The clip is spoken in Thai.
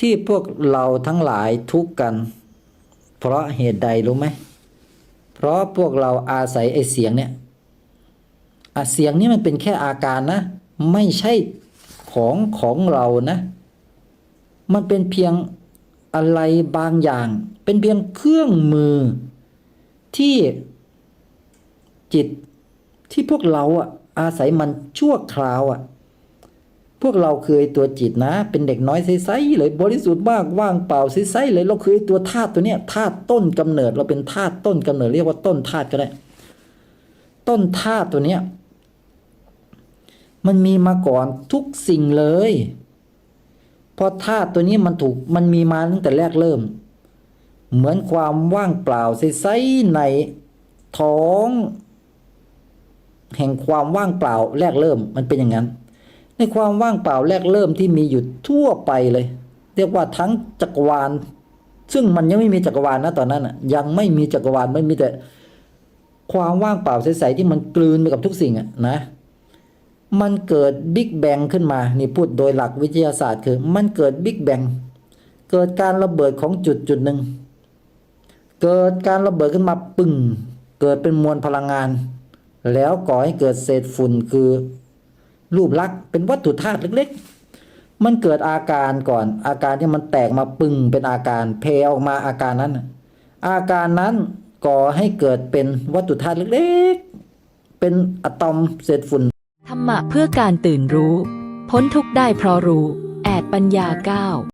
ที่พวกเราทั้งหลายทุกข์กัน เพราะเหตุใดรู้ไหม เพราะพวกเราอาศัยไอเสียงเนี่ยอเสียงนี้มันเป็นแค่อาการนะ ไม่ใช่ของของเรานะ มันเป็นเพียงอะไรบางอย่าง เป็นเพียงเครื่องมือ ที่จิตที่พวกเราอะอาศัยมันชั่วคราวอะ พวกเราเคือไอ้ตัวจิตนะ เป็นเด็กน้อยใสๆเลยบริสุทธิ์มากว่างเปล่าใสๆเลยเราเคือไอ้ตัวธาตุตัวเนี้ยธาตุต้นกำเนิด เราเป็นธาตุต้นกำเนิด เรียกว่าต้นธาตุก็ได้ ต้นธาตุตัวเนี้ยมันมีมาก่อนทุกสิ่งเลยเพราะธาตุตัวนี้มันถูกมันมีมาตั้งแต่แรกเริ่ม เหมือนความว่างเปล่าใสๆในท้อง แห่งความว่างเปล่าแรกเริ่มมันเป็นอย่างนั้น ในความว่างเปล่าแรกเริ่มที่มีอยู่ทั่วไปเลย เรียกว่าทั้งจักรวาล ซึ่งมันยังไม่มีจักรวาลนะตอนนั้นอะยังไม่มีจักรวาลไม่มีแต่ ความว่างเปล่าใสๆที่มันกลืนไปกับทุกสิ่งอะนะ มันเกิดบิ๊กแบงขึ้นมานี่พูดโดยหลักวิทยาศาสตร์คือ มันเกิดบิ๊กแบงเกิดการระเบิดของจุดจุดหนึ่งเกิดการระเบิดขึ้นมาปึ้งเกิดเป็นมวลพลังงาน แล้วก่อให้เกิดเศษฝุ่นคือ รูปลักษณ์เป็นวัตถุธาตุเล็กๆ มันเกิดอาการก่อน อาการที่มันแตกมาปึงเป็นอาการเพออกมาอาการนั้น อาการนั้นก่อให้เกิดเป็นวัตถุธาตุเล็กๆ เป็นอะตอมเศษฝุ่น ธรรมะเพื่อการตื่นรู้ พ้นทุกข์ได้เพราะรู้ แอดปัญญาเก้า